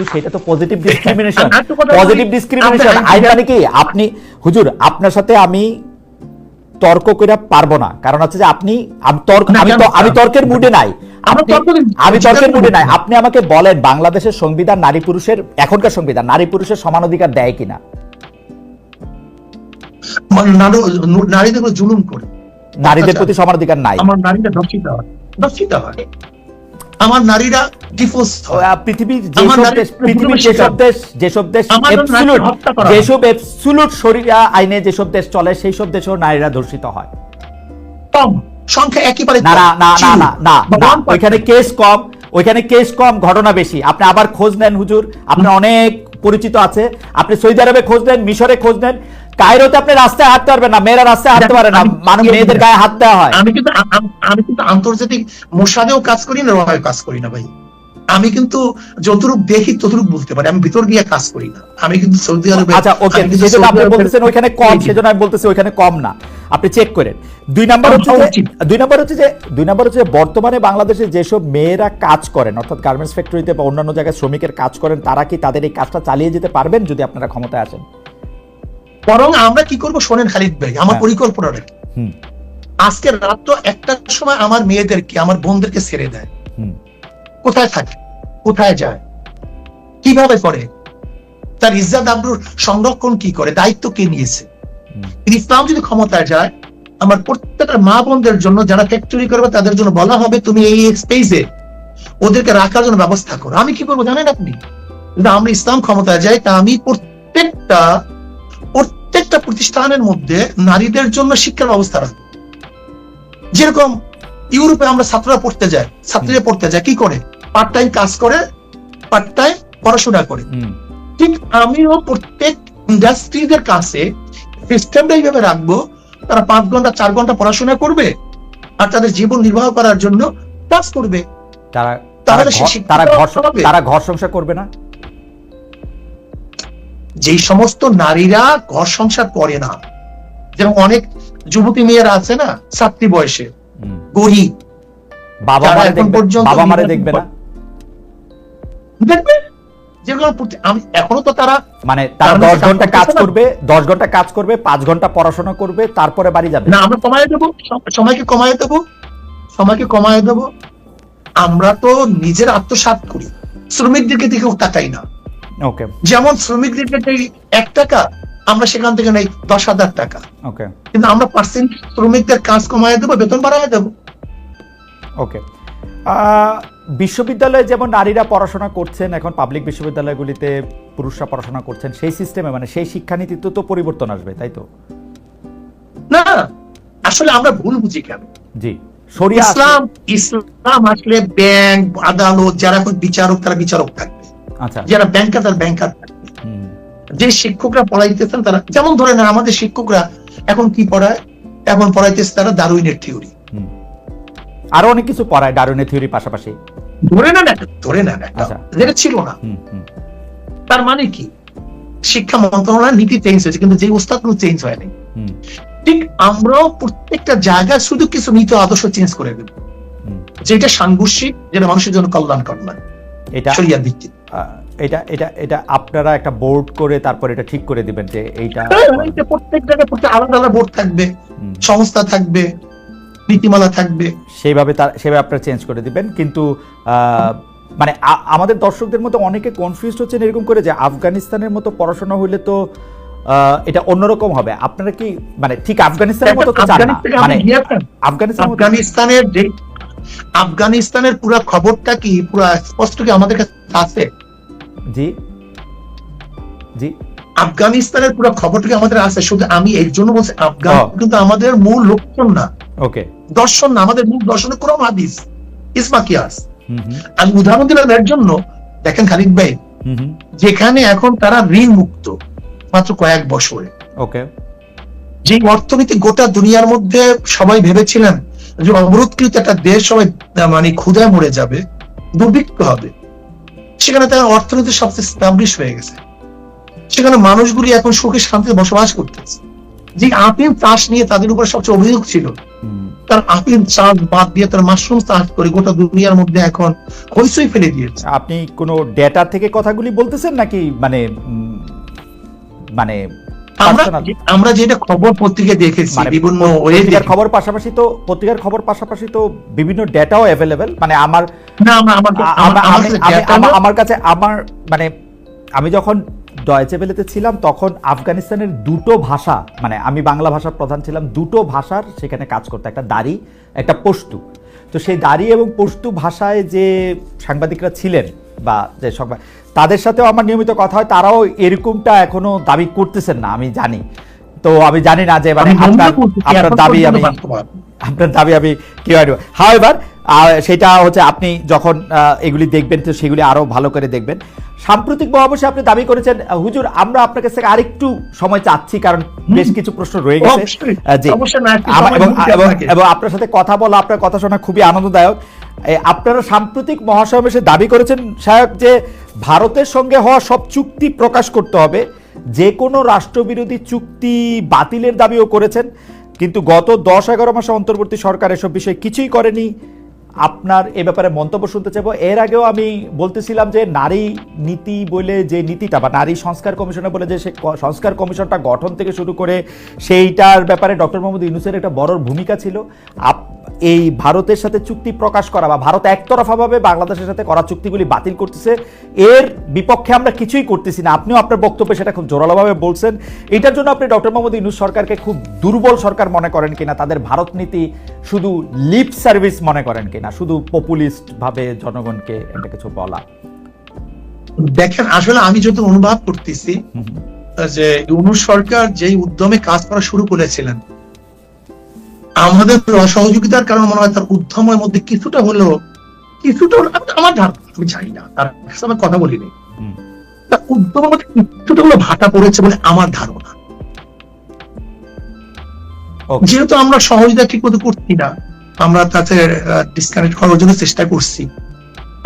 কিন্তু সেটা তো পজিটিভ ডিসক্রিমিনেশন পজিটিভ ডিসক্রিমিনেশন মানে কি? আপনি হুজুর আপনার সাথে আমি তর্ক করে পারব না। কারণ হচ্ছে যে আপনি তর্ক আমি তো- আমি তর্কের মুডে নাই। আমি তর্কের মুডে নাই। আপনি আমাকে বলেন বাংলাদেশের সংবিধান নারী পুরুষের এখনকার সংবিধান নারী পুরুষের সমান অধিকার দেয় কিনা? মানে নারীদের জুলুম করে। নারীদের প্রতি সমান অধিকার নাই। আমার নারীরা হয়। হয়। আমার নারীরা ডিফোর্স পৃথিবীর যেসব দেশ পৃথিবীর যেসব দেশ যেসব দেশ শরিয়া আইনে যেসব দেশ চলে সেই সব দেশেও নারীরা ধর্ষিত হয়। কম। সংখ্যা একেবারে না না না না না না বা না 1%। ওইখানে কেস কম ওইখানে কেস কম ঘটনা বেশি। আপনি আবার খোঁজ নেন হুজুর। আপনার অনেক পরিচিত আছে। আপনি সৌদি আরবে খোঁজ নেন মিশরে খোঁজ নেন। কায়রোতে আপনি রাস্তায় হাঁটতে পারবেন না মেয়েরা রাস্তায় হাঁটতে পারে না। আমি- মানুষ মেয়েদের গায়ে হাত দেওয়া হয়। আমি কিন্তু আমি কিন্তু আন্তর্জাতিক মোসাদেও কাজ করি না রহায় কাজ করি না ভাই। আমি কিন্তু যতটুক দেখি ততটুক বলতে পারি। আমি ভিতর গিয়ে কাজ করি না। আমি কিন্তু সৌদি আরবে আচ্ছা ওকে সৌদি আপনি বলতেছেন ওইখানে কম সেজন্য আমি বলতেছি ওইখানে কম না। আপনি চেক করেন। দুই নাম্বার হচ্ছে দুই নাম্বার হচ্ছে যে দুই নাম্বার হচ্ছে বর্তমানে বাংলাদেশে যেসব মেয়েরা কাজ করেন অর্থাৎ গার্মেন্টস ফ্যাক্টরিতে বা অন্যান্য জায়গায় শ্রমিকের কাজ করেন তারা কি তাদের এই কাজটা চালিয়ে যেতে পারবেন যদি আপনারা ক্ষমতায় আসেন? বরং আমরা কি করব? শোনেন খালিদ ভাই আমার হ্যাঁ। পরিকল্পনা রেখে। হুম। আজকে রাত্র একটার সময় আমার মেয়েদেরকে আমার বোনদেরকে ছেড়ে দেয়। হুম। কোথায় থাকে? কোথায় যায়? কীভাবে করে? তার ইজ্জাত আব্রুর সংরক্ষণ কি করে? দায়িত্ব কে নিয়েছে। ইসলাম যদি ক্ষমতায় যায় আমার প্রত্যেকটা মা বোনদের জন্য যারা ফ্যাক্টরি করবে তাদের জন্য বলা হবে তুমি এই স্পেসে ওদেরকে রাখার জন্য ব্যবস্থা করো। আমি কি করব জানেন আপনি? যদি আমরা ইসলাম ক্ষমতায় যাই তা আমি প্রত্যেকটা প্রত্যেকটা প্রতিষ্ঠানের মধ্যে নারীদের জন্য শিক্ষার ব্যবস্থা রাখব। যেরকম ইউরোপে আমরা ছাত্ররা পড়তে যাই ছাত্রীরা পড়তে যায় কি করে? পার্ট টাইম কাজ করে পার্ট টাইম পড়াশোনা করে। ঠিক আমিও প্রত্যেক ইন্ডাস্ট্রিজের কাছে সিস্টেমটা এইভাবে রাখব তারা পাঁচ ঘণ্টা চার ঘণ্টা পড়াশোনা করবে আর তাদের জীবন নির্বাহ করার জন্য কাজ করবে। তারা তারা ঘর- তারা সংসার করবে না? যেই সমস্ত নারীরা ঘর সংসার করে না যেমন অনেক যুবতী মেয়েরা আছে না ছাত্রী বয়সে। গরিব বাবা মারে দেখবে না? দেখবে? যেগুলো আমি এখনও তো তারা মানে তারা দশ ঘণ্টা কাজ করবে দশ ঘণ্টা কাজ করবে পাঁচ ঘণ্টা পড়াশোনা করবে তারপরে বাড়ি যাবে। না আমরা কমায় দেবো সময়কে কমায় দেবো সময়কে কমায় দেবো। আমরা তো নিজের আত্মসাৎ করি। শ্রমিকদেরকে দিকেও তাকাই না। ওকে যেমন শ্রমিকদেরকে এক টাকা আমরা সেখান থেকে নেই দশ হাজার টাকা। ওকে কিন্তু আমরা পার্সেন্ট শ্রমিকদের কাজ কমায় দেবো বেতন বাড়ায় দেবো। ওকে বিশ্ববিদ্যালয়ে যেমন নারীরা পড়াশোনা করছেন এখন পাবলিক বিশ্ববিদ্যালয়গুলিতে পুরুষরা পড়াশোনা করছেন সেই সিস্টেমে মানে সেই শিক্ষানীতিতে তো পরিবর্তন আসবে তাই তো? না আসলে আমরা ভুল বুঝি কেন? জি ইসলাম ইসলাম আসলে ব্যাংক আদালত যারা এখন বিচারক তারা বিচারক থাকবে। আচ্ছা। যারা ব্যাংকার তারা ব্যাংকার থাকবে। যে শিক্ষকরা পড়াইতেছেন তারা যেমন ধরে না আমাদের শিক্ষকরা এখন কি পড়ায়? এখন পড়াইতেছে তারা দারুইনের থিওরি। আরও অনেক কিছু পড়ায় ডারুনের থিওরির পাশাপাশি। ধরে না একটা ধরে না একটা আচ্ছা। যেটা ছিল না। তার মানে কি? শিক্ষা মন্ত্রণালয়ের নীতি চেঞ্জ হয়েছে কিন্তু যে উস্তাদ কোনো চেঞ্জ হয়নি। ঠিক আমরাও প্রত্যেকটা জায়গায় শুধু কিছু নীতি আদর্শ চেঞ্জ করে দেব। যেটা সাংঘর্ষিক যেটা মানুষের জন্য কল্যাণকর নয় এটা শরিয়া ভিত্তিক এটা এটা এটা আপনারা একটা বোর্ড করে তারপর এটা ঠিক করে দিবেন যে এইটা প্রত্যেক জায়গায় প্রত্যেক আলাদা আলাদা বোর্ড থাকবে সংস্থা থাকবে নীতিমালা থাকবে। সেইভাবে তার সেভাবে আপনারা চেঞ্জ করে দিবেন। কিন্তু আহ, মানে আমাদের দর্শকদের মধ্যে অনেকে কনফিউজ হচ্ছেন এরকম করে যে আফগানিস্তানের মতো পড়াশোনা হইলে তো আহ, এটা অন্যরকম হবে। আপনারা কি মানে ঠিক আফগানিস্তানের মতো তো চান না। মানে আফগানিস্তান আফগানিস্তানের যে আফগানিস্তানের পুরো খবরটা কি পুরো স্পষ্ট কি আমাদের কাছে আছে? জি। জি। আফগানিস্তানের পুরো খবরটা কি আমাদের আছে? শুধু আমি এর জন্য বলছি আফগান কিন্তু আমাদের মূল লক্ষণ না। ওকে দর্শন না আমাদের মূল দর্শনে কোরআন হাদিস আমি উদাহরণ দিলাম এর জন্য দেখেন খালিদ ভাই যেখানে এখন তারা ঋণ মুক্ত মাত্র কয়েক বছরে। ওকে যে অর্থনীতি গোটা দুনিয়ার মধ্যে সবাই ভেবেছিলেন যে অবরোধকৃত একটা দেশ সবাই মানে ক্ষুধায় মরে যাবে দুর্ভিক্ষ হবে। সেখানে তার অর্থনীতি সবচেয়ে স্টাবলিশ হয়ে গেছে। সেখানে মানুষগুলি এখন সুখে শান্তিতে বসবাস করতেছে। যে আপিল চাষ নিয়ে তাদের উপর সবচেয়ে অভিযোগ ছিল। তার আপিল চার্জ বাদ দিয়ে তার মাশরুম চার্জ করে গোটা দুনিয়ার মধ্যে এখন হইচই ফেলে দিয়েছে। আপনি কোনো ডেটা থেকে কথাগুলি বলতেছেন নাকি মানে মানে আমরা যেটা খবর পত্রিকায় দেখেছি মানে বিভিন্ন খবর পাশাপাশি তো পত্রিকার খবর পাশাপাশি তো বিভিন্ন ডেটাও অ্যাভেলেবেল মানে আমার না আমার। আমার কাছে আমার মানে আমি যখন ডয়েচে বেলেতে ছিলাম তখন আফগানিস্তানের দুটো ভাষা মানে আমি বাংলা ভাষার প্রধান ছিলাম দুটো ভাষার সেখানে কাজ করতে একটা দাড়ি একটা পশতু। তো সেই দাড়ি এবং পশতু ভাষায় যে সাংবাদিকরা ছিলেন বা যে সংবাদ তাদের সাথেও আমার নিয়মিত কথা হয় তারাও এরকমটা এখনও দাবি করতেছেন না আমি জানি। তো আমি জানি না যে মানে আপনার আপনার দাবি আমি আপনার দাবি আমি কি হাও এবার সেটা হচ্ছে আপনি যখন আহ, এগুলি দেখবেন তো সেগুলি আরও ভালো করে দেখবেন। সাম্প্রতিক মহাবশে আপনি দাবি করেছেন হুজুর আমরা আপনার কাছ থেকে আরেকটু সময় চাচ্ছি কারণ বেশ কিছু প্রশ্ন রয়ে গেছে। এবং আপনার সাথে কথা বলা আপনার কথা শোনা খুবই আনন্দদায়ক। আপনারা সাম্প্রতিক মহাসমাবেশে দাবি করেছেন সায়ক যে ভারতের সঙ্গে হওয়া সব চুক্তি প্রকাশ করতে হবে। যে কোনো রাষ্ট্রবিরোধী চুক্তি বাতিলের দাবিও করেছেন। কিন্তু গত দশ এগারো মাসে অন্তর্বর্তী সরকার এসব বিষয়ে কিছুই করেনি। আপনার এ ব্যাপারে মন্তব্য শুনতে চাইব। এর আগেও আমি বলতেছিলাম যে নারী নীতি বলে যে নীতিটা বা নারী সংস্কার কমিশনে বলে যে সে সংস্কার কমিশনটা গঠন থেকে শুরু করে সেইটার ব্যাপারে ডক্টর মোহাম্মদ ইউনুসের একটা বড় ভূমিকা ছিল। আপ- এই ভারতের সাথে চুক্তি প্রকাশ করা বা ভারত একতরফাভাবে বাংলাদেশের সাথে করা চুক্তিগুলি বাতিল করতেছে এর বিপক্ষে আমরা কিছুই করতেছি না। আপনিও আপনার বক্তব্যে সেটা খুব জোরালোভাবে বলছেন। এটার জন্য আপনি ডক্টর মোহাম্মদ ইনুস সরকারকে খুব দুর্বল সরকার মনে করেন কিনা? তাদের ভারত নীতি শুধু লিপ সার্ভিস মনে করেন কিনা? শুধু পপুলিস্ট ভাবে জনগণকে একটা কিছু বলা। দেখেন আসলে আমি যত অনুভব করতেছি। যে ইউনুস সরকার যেই উদ্যমে কাজ করা শুরু করেছিলেন আমাদের অসহযোগিতার কারণে মনে হয় তার উদ্যমের মধ্যে কিছুটা হলেও কিছুটা আমার আমি জানি না তার সাথে কথা বলিনি। তার উদ্যমের মধ্যে কিছুটা হলেও ভাটা পড়েছে বলে আমার ধারণা। যেহেতু আমরা সহযোগিতা ঠিক মতো করছি না আমরা তাতে ডিসকানেক্ট করার জন্য চেষ্টা করছি।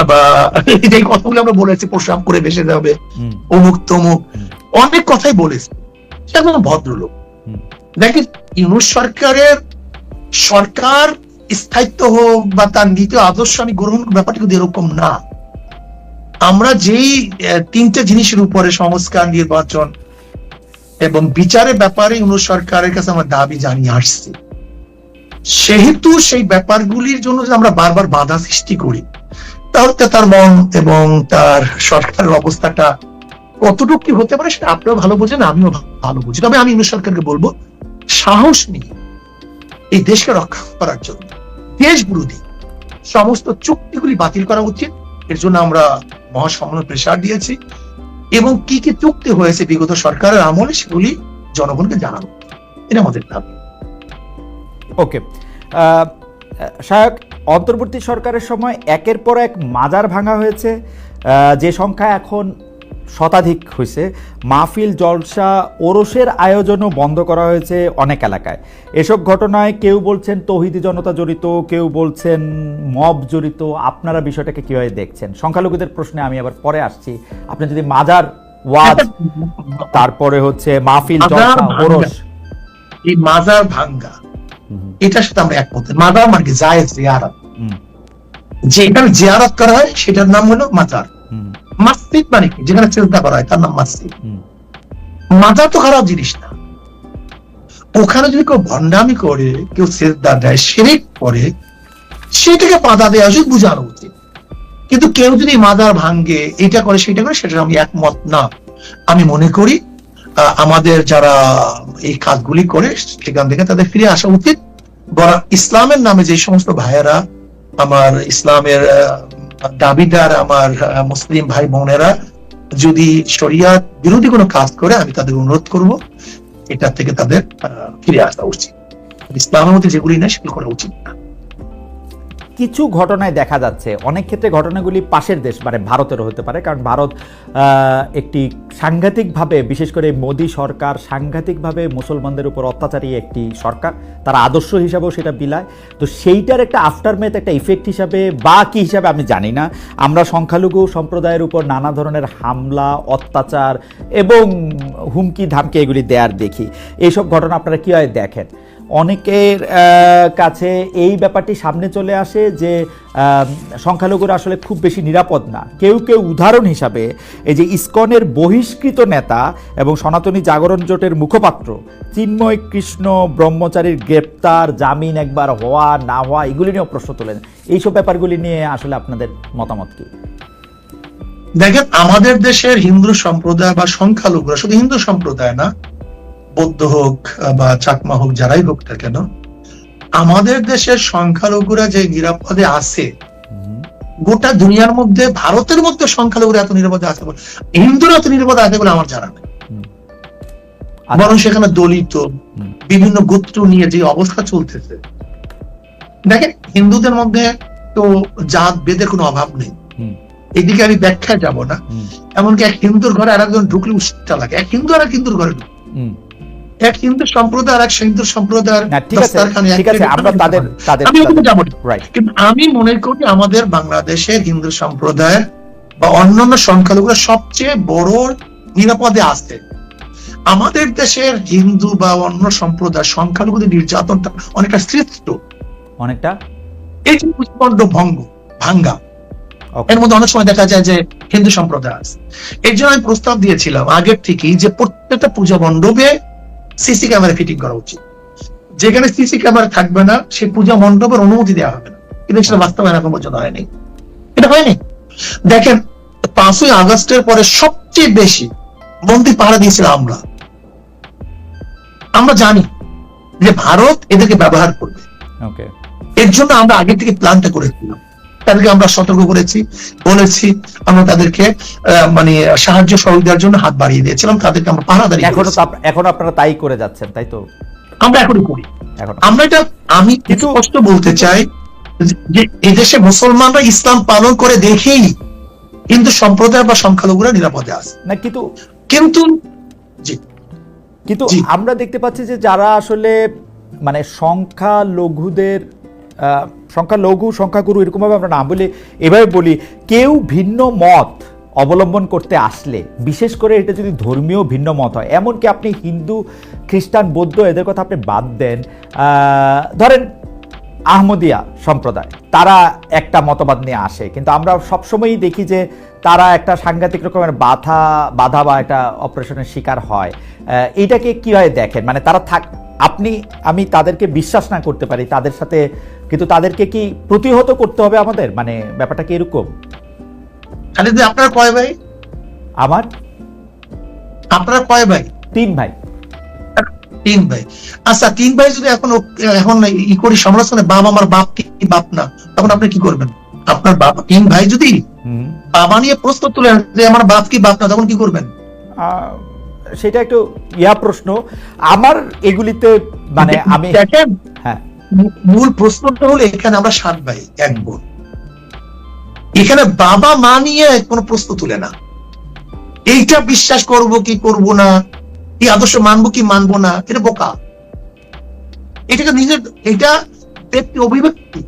বা যে কথাগুলো আমরা বলেছি প্রসাব করে ভেসে যাবে অমুক তমুক অনেক কথাই বলেছে। সে একজন ভদ্রলোক। দেখেন ইউনুস সরকারের সরকার স্থায়িত্ব হোক বা তার নীতি আদর্শ, আমি গ্রহণ ব্যাপারটা কিন্তু এরকম না। আমরা যেই তিনটে জিনিসের উপরে সংস্কার, নির্বাচন এবং বিচারের ব্যাপারে ইউনুস সরকারের কাছে আমরা দাবি জানিয়ে আসছি। সেহেতু সেই ব্যাপারগুলির জন্য যদি আমরা বারবার বাধা সৃষ্টি করি তাহলে তার মন এবং তার সরকারের অবস্থাটা কতটুকু কি হতে পারে সেটা আপনিও ভালো বোঝেন, আমিও ভালো বুঝি। তবে আমি ইউনুস সরকারকে বলব, সাহস নিয়ে এই দেশকে রক্ষা করার জন্য। দেশ বিরোধী। সমস্ত চুক্তিগুলি বাতিল করা উচিত। এর জন্য আমরা মহাসম্মেলন প্রেসার দিয়েছি। এবং কি কি চুক্তি হয়েছে বিগত সরকারের আমলে, সেগুলি জনগণকে জানানো এটা আমাদের দাবি। ওকে। সায়ক অন্তর্বর্তী সরকারের সময় একের পর এক মাজার ভাঙা হয়েছে। যে সংখ্যা এখন শতাধিক হয়েছে। মাহফিল জলসা ওরসের আয়োজনও বন্ধ করা হয়েছে অনেক এলাকায়। এসব ঘটনায় কেউ বলছেন তহিদি জনতা জড়িত কেউ বলছেন মব জড়িত। আপনারা বিষয়টাকে কীভাবে দেখছেন? সংখ্যালঘুদের প্রশ্নে আমি আবার পরে আসছি। আপনি যদি মাজার ওয়াজ তারপরে হচ্ছে মাহফিল জলসা ওরস। এই মাজার ভাঙ্গা এটার সাথে আমরা একমত। মাজার মানে জায়েজ জিয়ারত। যেখানে জিয়ারত করা হয় সেটার নাম হলো মাজার। মসজিদ মানে কি? যেখানে চিন্তা করা হয় তার নাম মসজিদ। মাজার তো খারাপ জিনিস না। ওখানে যদি কেউ ভণ্ডামি করে কেউ শ্রদ্ধা দেয় শিরিক করে সেটাকে বাধা দেওয়া উচিত বুঝানো উচিত। কিন্তু কেউ যদি মাজার ভাঙ্গে এটা করে সেটা করে সেটা আমি একমত না। আমি মনে করি আমাদের যারা এই কাজগুলি করে সেখান থেকে তাদের ফিরে আসা উচিত। বরং ইসলামের নামে যে সমস্ত ভাইয়েরা আমার ইসলামের দাবিদার আমার মুসলিম ভাই বোনেরা যদি শরিয়াত বিরোধী কোনো কাজ করে, আমি তাদের অনুরোধ করব এটা থেকে তাদের ফিরে আসা উচিত। ইসলামের মধ্যে যেগুলি নেই, সেগুলো করা উচিত না। কিছু ঘটনায় দেখা যাচ্ছে। অনেক ক্ষেত্রে ঘটনাগুলি পাশের দেশ মানে ভারতেরও হতে পারে। কারণ ভারত একটি সাংঘাতিকভাবে, বিশেষ করে মোদী সরকার সাংঘাতিকভাবে মুসলমানদের উপর অত্যাচারী একটি সরকার। তার আদর্শ হিসাবেও সেটা বিলায়। তো সেইটার একটা আফটারমেথ একটা ইফেক্ট হিসাবে বা কি হিসাবে আমি জানি না। আমরা সংখ্যালঘু সম্প্রদায়ের উপর নানা ধরনের হামলা, অত্যাচার এবং হুমকি ধামকি এগুলি দেয়ার দেখি। এইসব ঘটনা আপনারা কীভাবে দেখেন? অনেকের কাছে এই ব্যাপারটি সামনে চলে আসে যে সংখ্যালঘুরা আসলে খুব বেশি নিরাপদ না। কেউ কেউ উদাহরণ হিসাবে এই যে ইসকনের বহিষ্কৃত নেতা এবং সনাতনী জাগরণ জোটের মুখপাত্র, চিন্ময় কৃষ্ণ ব্রহ্মচারীর গ্রেপ্তার, জামিন একবার হওয়া, না হওয়া, এগুলি নিয়েও প্রশ্ন তোলেন। এইসব ব্যাপারগুলি নিয়ে আসলে আপনাদের মতামত কি? দেখেন, আমাদের দেশের হিন্দু সম্প্রদায় বা সংখ্যালঘুরা শুধু হিন্দু সম্প্রদায় না বৌদ্ধ হোক বা চাকমা হোক যারাই হোক না কেন আমাদের দেশের সংখ্যালঘুরা যে নিরাপদে আছে গোটা দুনিয়ার মধ্যে ভারতের মধ্যে সংখ্যালঘুরা এত নিরাপদে আছে বলে হিন্দুরা এত নিরাপদে আছে বলে আমার জানা নেই। আচ্ছা, বরং সেখানে দলিত বিভিন্ন গোত্র নিয়ে যে অবস্থা চলতেছে। দেখেন হিন্দুদের মধ্যে তো জাত বেদের কোনো অভাব নেই। এদিকে আমি ব্যাখ্যায় যাব না। এমনকি এক হিন্দুর ঘরে আর একজন ঢুকলে উষ্টা লাগে। এক হিন্দু আর এক হিন্দুর ঘরে ঢুকলে। এক হিন্দু সম্প্রদায় আর এক হিন্দু সম্প্রদায়ের আমি যাব রাইট কিন্তু আমি মনে করি আমাদের বাংলাদেশের হিন্দু সম্প্রদায় বা অন্যান্য সংখ্যালঘুরা সবচেয়ে বড় নিরাপদে আছে। আমাদের দেশের হিন্দু বা অন্য সম্প্রদায় সংখ্যালঘুদের নির্যাতনটা অনেকটা শ্রেষ্ঠ। অনেকটা? এই যে পুষ্পণ্ড ভঙ্গ ভাঙ্গা এর মধ্যে অনেক সময় দেখা যায় যে হিন্দু সম্প্রদায় আছে। এই জন্য আমি প্রস্তাব দিয়েছিলাম আগের থেকেই যে প্রত্যেকটা পূজা মণ্ডপে সিসি ক্যামেরা ফিটিং করা উচিত। যেখানে সিসি ক্যামেরা থাকবে না সেই পূজা মণ্ডপের অনুমতি দেওয়া হবে না। কিন্তু সেটা বাস্তবায়ন এখন পর্যন্ত হয়নি। এটা হয়নি? দেখেন পাঁচই আগস্টের পরে সবচেয়ে বেশি মন্দির পাহারা দিয়েছিলাম আমরা। আমরা জানি যে ভারত এদেরকে ব্যবহার করবে। এর জন্য আমরা আগে থেকে প্ল্যানটা করেছিলাম। তাদেরকে আমরা সতর্ক করেছি বলেছি আমরা তাদেরকে মানে সাহায্য সহযোগিতার জন্য হাত বাড়িয়ে দিয়েছিলাম তাদেরকে আমরা পাহারাদারি এখনও করেছি। তো আপ- এখন আপনারা তাই করে যাচ্ছেন তাই তো? আমরা এখনই করি। আমরা এটা আমি কিন্তু- স্পষ্ট বলতে চাই যে এদেশে মুসলমানরা ইসলাম পালন করে দেখেই কিন্তু সম্প্রদায় বা সংখ্যালঘুরা নিরাপদে আছে। না কিন্তু কিন্তু জি। কিন্তু আমরা দেখতে পাচ্ছি যে যারা আসলে মানে সংখ্যা লঘুদের আহ, সংখ্যা লঘু সংখ্যাগুরু এরকমভাবে আমরা নাম বলি। এভাবে বলি কেউ ভিন্ন মত অবলম্বন করতে আসলে বিশেষ করে এটা যদি ধর্মীয় ভিন্ন মত হয় এমনকি আপনি হিন্দু খ্রিস্টান বৌদ্ধ এদের কথা আপনি বাদ দেন ধরেন আহমদিয়া সম্প্রদায় তারা একটা মতবাদ নিয়ে আসে কিন্তু আমরা সবসময়ই দেখি যে তারা একটা সাংঘাতিক রকমের বাধা বাধা বা একটা অপারেশনের শিকার হয়। এইটাকে কীভাবে দেখেন? মানে তারা থাক আপনি আমি তাদেরকে বিশ্বাস না করতে পারি তাদের সাথে কিন্তু তাদেরকে কি প্রতিহত করতে হবে আমাদের? মানে ব্যাপারটা কি এরকম? খালি যে আপনারা কয় ভাই? আমার? আপনারা কয় ভাই? তিন ভাই। তিন ভাই। আচ্ছা তিন ভাই যদি এখন এখন ই করি সমালোচনা বাপ আমার বাপ কি? বাপ না। তখন আপনি কি করবেন? আপনার বাপ তিন ভাই যদি বাবা নিয়ে প্রশ্ন তুলেন যে আমার বাপ কি বাপ না তখন কি করবেন? আহ, সেটা একটু ইয়া প্রশ্ন। আমার এগুলিতে মানে আমি দেখেন হ্যাঁ। মূল প্রশ্নটা হলো এখানে আমরা সাত ভাই এক বোন। এখানে বাবা মা নিয়ে কোনো প্রশ্ন তুলে না। এইটা বিশ্বাস করব কি করব না? এই আদর্শ মানবো কি মানবো না? এটা বোকা। এটাকে নিজের এটা ব্যক্তি অভিব্যক্তি।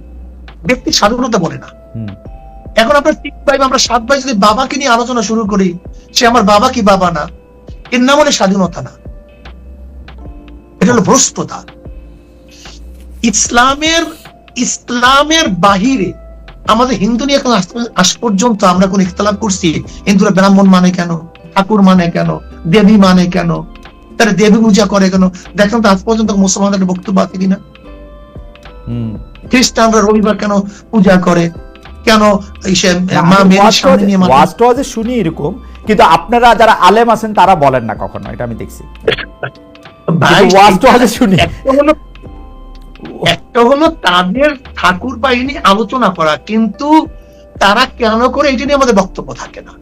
ব্যক্তি স্বাধীনতা বলে না। এখন আমরা তিন ভাই আমরা সাত ভাই যদি বাবাকে নিয়ে আলোচনা শুরু করি সে আমার বাবা কি বাবা না? এর নাম হলে স্বাধীনতা না এটা হলো ভ্রষ্টতা ইসলামের ইসলামের বাহিরে আমাদের হিন্দু নিয়ে এখন আজ- পর্যন্ত আমরা কোন ইখতলাফ করছি। হিন্দুরা ব্রাহ্মণ মানে কেন? ঠাকুর মানে কেন? দেবী মানে কেন? তারা দেবী পূজা করে কেন? দেখেন তো আজ পর্যন্ত মুসলমানদের বক্তব্য আছে কিনা? হুম। খ্রিস্টানরা রবিবার কেন পূজা করে? কেন এই সে মা টোয়াজে শুনি এরকম কিন্তু আপনারা যারা আলেম আছেন তারা বলেন না কখনো। এটা আমি দেখছি। শুনি। একটা হলো তাদের ঠাকুর বাহিনী আলোচনা করা কিন্তু তারা কেন করে এটা নিয়ে আমাদের বক্তব্য থাকে না?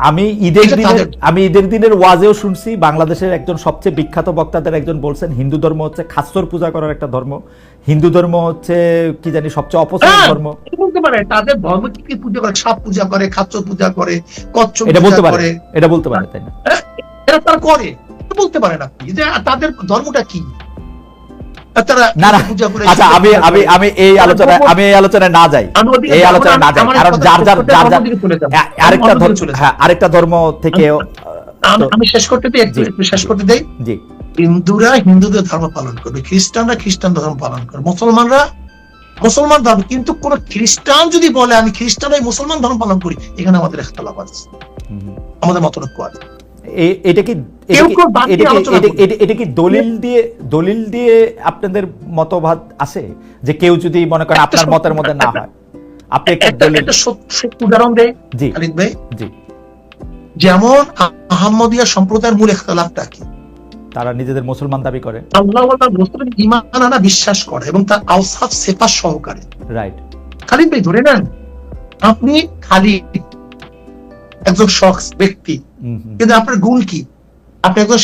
আমি ঈদের দিনের আমি ঈদের দিনের ওয়াজেও শুনছি বাংলাদেশের একজন সবচেয়ে বিখ্যাত বক্তাদের একজন বলছেন হিন্দু ধর্ম হচ্ছে খাস্তর পূজা করার একটা ধর্ম। হিন্দু ধর্ম হচ্ছে কি জানি সবচেয়ে অপছন্দ হ্যাঁ, ধর্ম। বলতে পারে তাদের ধর্ম কি কি পূজা করে? সাপ পূজা করে খাচ্চ পূজা করে কচ্ছ এটা বলতে পূজা পারে করে। এটা বলতে পারে তাই না? হ্যাঁ, এটা তারা করে বলতে পারেন আপনি যে তাদের ধর্মটা কি? আর তারা না না। পূজা করে আচ্ছা আমি আমি আমি এই আলোচনা আমি এই আলোচনায় না যাই। এই যাব না, যাই। কারণ যার যার যার যার দিকে চলে যাব। আ- আরেকটা ধর্ম হ্যাঁ আরেকটা ধর্ম থেকে আমি- আমি শেষ করতে দিই একটু শেষ করতে দেই। জি। হিন্দুরা হিন্দুদের ধর্ম পালন করবে খ্রিস্টানরা খ্রিস্টান ধর্ম পালন করবে মুসলমানরা মুসলমান ধর্ম কিন্তু কোন খ্রিস্টান যদি বলে আমি খ্রিস্টান মুসলমান ধর্ম পালন করি এখানে আমাদের একতলাপ আছে। আমাদের মতনৈক্য আছে। এটা কি এটা দলিল দিয়ে দলিল দিয়ে আপনাদের মতবাদ আছে? যে কেউ যদি মনে করেন আপনার মতের মধ্যে না হয়? আপনি একটা দলিল উদাহরণ দেয় জি। খালিদ ভাই। জি। যেমন আহমদিয়া সম্প্রদায়ের মূল একতলাপটা কি? তারা নিজেদের মুসলমান দাবি করে। আল্লাহ মুসলিম ইমান আনা বিশ্বাস করে এবং তার আউসাফ সেফা সহকারে। রাইট খালি ভাই ধরে নেন আপনি খালি একজন শখ ব্যক্তি কিন্তু আপনার গুণ কি? আপনি একজন